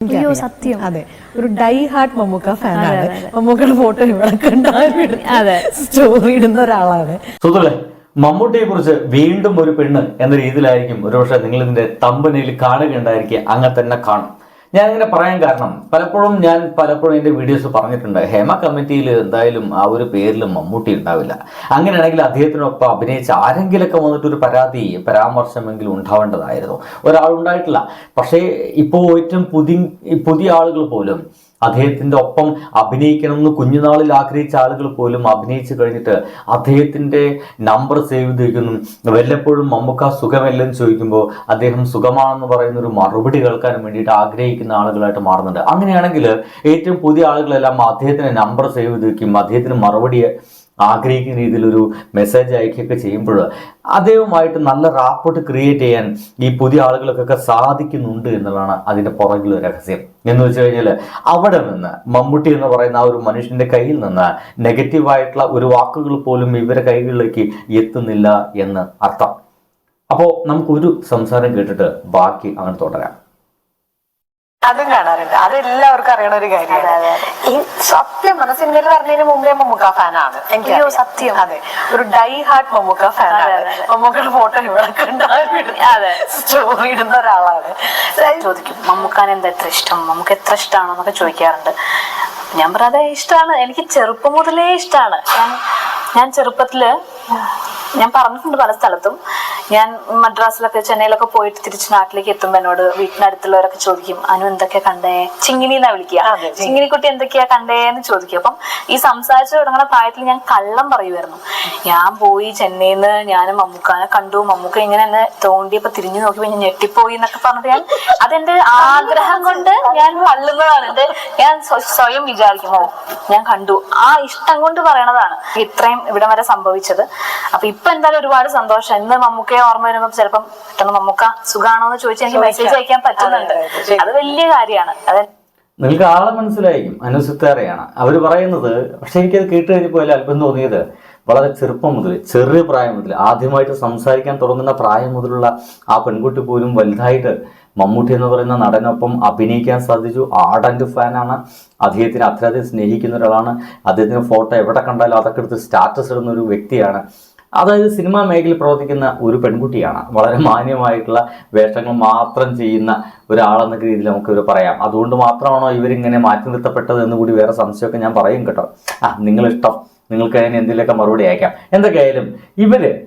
അയ്യോ സത്യം. അതെ. ഒരു ഡൈ ഹാർട്ട് മമ്മൂക്ക ഫാനാണ്. മമ്മൂക്കയുടെ ഫോട്ടോ ഇവിടെ കണ്ടാൽ അതെ. സ്റ്റോറി ഇടുന്ന ഒരാളാണ്. സുഹൃത്തുക്കളെ മമ്മൂട്ടിയെ കുറിച്ച് വീണ്ടും ഒരു പെണ്ണ് എന്ന രീതിയിലായിരിക്കും ഒരുപക്ഷെ നിങ്ങൾ ഇതിന്റെ തമ്പനയിൽ കാണുകയുണ്ടായിരിക്കുക. അങ്ങനെ തന്നെ കാണും. ഞാൻ ഇങ്ങനെ പറയാൻ കാരണം പലപ്പോഴും ഞാൻ പലപ്പോഴും എന്റെ വീഡിയോസ് പറഞ്ഞിട്ടുണ്ട് ഹേമ കമ്മിറ്റിയിൽ എന്തായാലും ആ ഒരു പേരിൽ മമ്മൂട്ടി ഉണ്ടാവില്ല. അങ്ങനെയാണെങ്കിൽ അദ്ദേഹത്തിനൊപ്പം അഭിനയിച്ച ആരെങ്കിലൊക്കെ വന്നിട്ട് ഒരു പരാതി പരാമർശമെങ്കിലും ഉണ്ടാവേണ്ടതായിരുന്നു. ഒരാളുണ്ടായിട്ടില്ല. പക്ഷേ ഇപ്പോൾ ഏറ്റവും പുതിയ പുതിയ ആളുകൾ പോലും അദ്ദേഹത്തിന്റെ ഒപ്പം അഭിനയിക്കണം എന്ന് കുഞ്ഞുനാളിൽ ആഗ്രഹിച്ച ആളുകൾ പോലും അഭിനയിച്ചു കഴിഞ്ഞിട്ട് അദ്ദേഹത്തിന്റെ നമ്പർ സേവ് ചെയ്തിരിക്കുന്നു. വല്ലപ്പോഴും മമ്മൂക്ക സുഖമല്ലെന്ന് ചോദിക്കുമ്പോൾ അദ്ദേഹം സുഖമാണെന്ന് പറയുന്ന ഒരു മറുപടി കേൾക്കാൻ വേണ്ടിയിട്ട് ആഗ്രഹിക്കുന്ന ആളുകളായിട്ട് മാറുന്നുണ്ട്. അങ്ങനെയാണെങ്കിൽ ഏറ്റവും പുതിയ ആളുകളെല്ലാം അദ്ദേഹത്തിന് നമ്പർ സേവ് ചെയ്ത് വയ്ക്കും അദ്ദേഹത്തിന് മറുപടി ആഗ്രഹിക്കുന്ന രീതിയിലൊരു മെസ്സേജ് അയക്കുകയൊക്കെ ചെയ്യുമ്പോൾ അദ്ദേഹവുമായിട്ട് നല്ല റാപ്പോർട്ട് ക്രിയേറ്റ് ചെയ്യാൻ ഈ പുതിയ ആളുകൾക്കൊക്കെ സാധിക്കുന്നുണ്ട് എന്നുള്ളതാണ് അതിന്റെ പുറകിലെ രഹസ്യം. എന്ന് വെച്ച് കഴിഞ്ഞാൽ അവിടെ നിന്ന് മമ്മൂട്ടി എന്ന് പറയുന്ന ആ ഒരു മനുഷ്യന്റെ കയ്യിൽ നിന്ന് നെഗറ്റീവായിട്ടുള്ള ഒരു വാക്കുകൾ പോലും ഇവരെ കൈകളിലേക്ക് എത്തുന്നില്ല എന്ന് അർത്ഥം. അപ്പോൾ നമുക്കൊരു സംസാരം കേട്ടിട്ട് ബാക്കി അങ്ങനെ തുടരാം. അതും കാണാറുണ്ട്. അതെല്ലാവർക്കും അറിയണ ഒരു കാര്യമാണ്. ഈ സത്യം പറഞ്ഞ സിനിമയിൽ പറഞ്ഞതിന് മുമ്പേ മമ്മൂക്ക ഫാനാണ്. എനിക്ക് സത്യം. അതെ. ഒരു ഡൈ ഹാർട്ട് മമ്മൂക്ക ഫാനാണ്. മമ്മൂക്കയുടെ ഫോട്ടോ ഇവിടെ. സ്റ്റോറി ഇടുന്ന ഒരാളാണ്. ചോദിക്കും മമ്മൂക്കാൻ എന്താ എത്ര ഇഷ്ടം? നമുക്ക് എത്ര ഇഷ്ടമാണോ എന്നൊക്കെ ചോദിക്കാറുണ്ട്. ഞാൻ പറയാതെ ഇഷ്ടമാണ് എനിക്ക് ചെറുപ്പം മുതലേ ഇഷ്ടമാണ് ഞാൻ ചെറുപ്പത്തിൽ ഞാൻ പറഞ്ഞിട്ടുണ്ട് പല സ്ഥലത്തും. ഞാൻ മദ്രാസിലൊക്കെ ചെന്നൈയിലൊക്കെ പോയിട്ട് തിരിച്ച് നാട്ടിലേക്ക് എത്തുമ്പോൾ എന്നോട് വീട്ടിനടുത്തുള്ളവരൊക്കെ ചോദിക്കും അനു എന്തൊക്കെ കണ്ടേ? ചിങ്ങിനി എന്നാ വിളിക്കുക. ചിങ്ങിനി. ചിങ്ങിനിക്കുട്ടി എന്തൊക്കെയാ കണ്ടേ എന്ന് ചോദിക്കും. അപ്പം ഈ സംസാരിച്ചു തുടങ്ങുന്ന പ്രായത്തിൽ ഞാൻ കള്ളം പറയുമായിരുന്നു ഞാൻ പോയി ചെന്നൈയിൽ നിന്ന് ഞാൻ മമ്മൂക്കാനെ കണ്ടു. മമ്മൂക്ക ഇങ്ങനെ എന്നെ തോണ്ടിയപ്പോ തിരിഞ്ഞു നോക്കിയപ്പോ ഞാൻ ഞെട്ടിപ്പോയി എന്നൊക്കെ പറഞ്ഞിട്ട് ഞാൻ അതെന്റെ ആഗ്രഹം കൊണ്ട് ഞാൻ കള്ളുന്നതാണ് എന്റെ ഞാൻ സ്വയം സ്വയം വിചാരിക്കുമോ ഞാൻ കണ്ടു. ആ ഇഷ്ടം കൊണ്ട് പറയണതാണ്. ഇത്രയും ഇവിടെ വരെ സംഭവിച്ചത്. അപ്പൊ ഇപ്പൊ എന്തായാലും ഒരുപാട് സന്തോഷം. ഇന്ന് മമ്മൂക്കയെ ഓർമ്മ വരുമ്പോ ചിലപ്പം പെട്ടെന്ന് മമ്മൂക്ക സുഖാണോ എന്ന് ചോദിച്ചാൽ എനിക്ക് മെസ്സേജ് അയക്കാൻ പറ്റുന്നുണ്ട്. അതെ, വലിയ കാര്യമാണ്. അത് നിങ്ങൾക്ക് ആളെ മനസ്സിലായിരിക്കും. അനുസിത്താരെയാണ് അവർ പറയുന്നത് പക്ഷെ എനിക്കത് കേട്ട് കഴിഞ്ഞപ്പോൾ അല്പം തോന്നിയത് വളരെ ചെറുപ്പം മുതൽ ചെറിയ പ്രായം മുതൽ ആദ്യമായിട്ട് സംസാരിക്കാൻ തുടങ്ങുന്ന പ്രായം മുതലുള്ള ആ പെൺകുട്ടി പോലും വലുതായിട്ട് മമ്മൂട്ടി എന്ന് പറയുന്ന നടനൊപ്പം അഭിനയിക്കാൻ സാധിച്ചു. ആർഡന്റ് ഫാനാണ് അദ്ദേഹത്തിന് അത്രയധികം സ്നേഹിക്കുന്ന ഒരാളാണ്. അദ്ദേഹത്തിന്റെ ഫോട്ടോ എവിടെ കണ്ടാലും അതൊക്കെ എടുത്ത് സ്റ്റാറ്റസ് ഇടുന്ന ഒരു വ്യക്തിയാണ് അതായത് സിനിമാ മേഖലയിൽ പ്രവർത്തിക്കുന്ന ഒരു പെൺകുട്ടിയാണ്. വളരെ മാന്യമായിട്ടുള്ള വേഷങ്ങൾ മാത്രം ചെയ്യുന്ന ഒരാളെന്ന രീതിയിൽ നമുക്ക് ഇവർ പറയാം. അതുകൊണ്ട് മാത്രമാണോ ഇവരിങ്ങനെ മാറ്റി നിർത്തപ്പെട്ടത് എന്ന് കൂടി വേറെ സംശയമൊക്കെ ഞാൻ പറയും കേട്ടോ. ആ നിങ്ങളിഷ്ടം. നിങ്ങൾക്ക് അതിന് എന്തെങ്കിലുമൊക്കെ മറുപടി അയക്കാം. എന്തൊക്കെയായാലും ഇവർ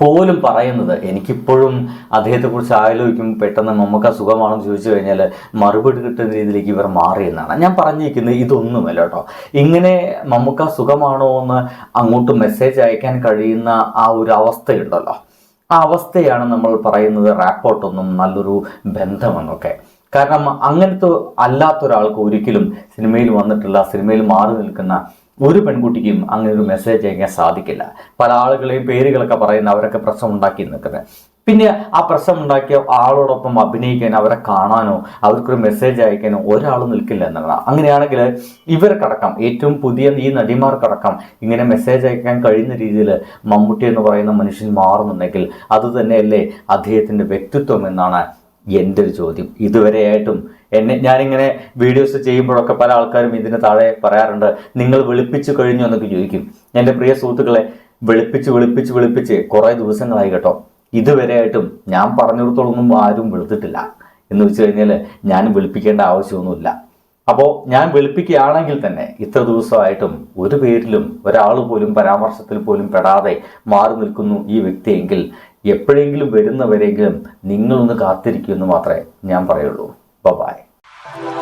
പോലും പറയുന്നത്. എനിക്കിപ്പോഴും അദ്ദേഹത്തെക്കുറിച്ച് ആലോചിക്കും പെട്ടെന്ന് നമുക്ക് സുഖമാണെന്ന് ചോദിച്ചു കഴിഞ്ഞാൽ മറുപടി കിട്ടുന്ന രീതിയിലേക്ക് ഇവർ മാറിയെന്നാണ് ഞാൻ പറഞ്ഞിരിക്കുന്നത്. ഇതൊന്നുമല്ല കേട്ടോ. ഇങ്ങനെ നമുക്ക് സുഖമാണോ എന്ന് അങ്ങോട്ട് മെസ്സേജ് അയക്കാൻ കഴിയുന്ന ആ ഒരു അവസ്ഥയുണ്ടല്ലോ. ആ അവസ്ഥയാണ് നമ്മൾ പറയുന്നത് റാപ്പോട്ടൊന്നും നല്ലൊരു ബന്ധമെന്നൊക്കെ. കാരണം അങ്ങനത്തെ അല്ലാത്തൊരാൾക്ക് ഒരിക്കലും സിനിമയിൽ വന്നിട്ടുള്ള സിനിമയിൽ മാറി നിൽക്കുന്ന ഒരു പെൺകുട്ടിക്കും അങ്ങനെ ഒരു മെസ്സേജ് അയക്കാൻ സാധിക്കില്ല. പല ആളുകളെയും പേരുകളൊക്കെ പറയുന്ന അവരൊക്കെ പ്രശ്നം ഉണ്ടാക്കി നിൽക്കുന്നത്. പിന്നെ ആ പ്രശ്നം ഉണ്ടാക്കിയ ആളോടൊപ്പം അഭിനയിക്കാൻ അവരെ കാണാനോ അവർക്കൊരു മെസ്സേജ് അയക്കാനോ ഒരാൾ നിൽക്കില്ല എന്നുള്ളതാണ്. അങ്ങനെയാണെങ്കിൽ ഇവർക്കടക്കം ഏറ്റവും പുതിയ ഈ നടിമാർക്കടക്കം ഇങ്ങനെ മെസ്സേജ് അയക്കാൻ കഴിയുന്ന രീതിയിൽ മമ്മൂട്ടി എന്ന് പറയുന്ന മനുഷ്യൻ മാറുന്നുണ്ടെങ്കിൽ അത് തന്നെയല്ലേ അദ്ദേഹത്തിന്റെ വ്യക്തിത്വം എന്നാണ് എന്റെ ഒരു ചോദ്യം. ഇതുവരെയായിട്ടും എന്നെ ഞാനിങ്ങനെ വീഡിയോസ് ചെയ്യുമ്പോഴൊക്കെ പല ആൾക്കാരും ഇതിന് താഴെ പറയാറുണ്ട് നിങ്ങൾ വെളുപ്പിച്ചു കഴിഞ്ഞു എന്നൊക്കെ ചോദിക്കും. എന്റെ പ്രിയ സുഹൃത്തുക്കളെ വെളുപ്പിച്ച് വെളുപ്പിച്ച് വെളുപ്പിച്ച് കുറേ ദിവസങ്ങളായി കേട്ടോ. ഇതുവരെയായിട്ടും ഞാൻ പറഞ്ഞിടത്തോളൊന്നും ആരും വെളുത്തിട്ടില്ല എന്ന് വെച്ച് കഴിഞ്ഞാൽ ഞാൻ വെളുപ്പിക്കേണ്ട ആവശ്യമൊന്നുമില്ല. അപ്പോൾ ഞാൻ വെളുപ്പിക്കുകയാണെങ്കിൽ തന്നെ ഇത്ര ദിവസമായിട്ടും ഒരു പേരിലും ഒരാൾ പോലും പരാമർശത്തിൽ പോലും പെടാതെ മാറി നിൽക്കുന്നു ഈ വ്യക്തിയെങ്കിൽ എപ്പോഴെങ്കിലും വരുന്നവരെങ്കിലും നിങ്ങളൊന്ന് കാത്തിരിക്കുമെന്ന് മാത്രമേ ഞാൻ പറയുള്ളൂ. Bye bye.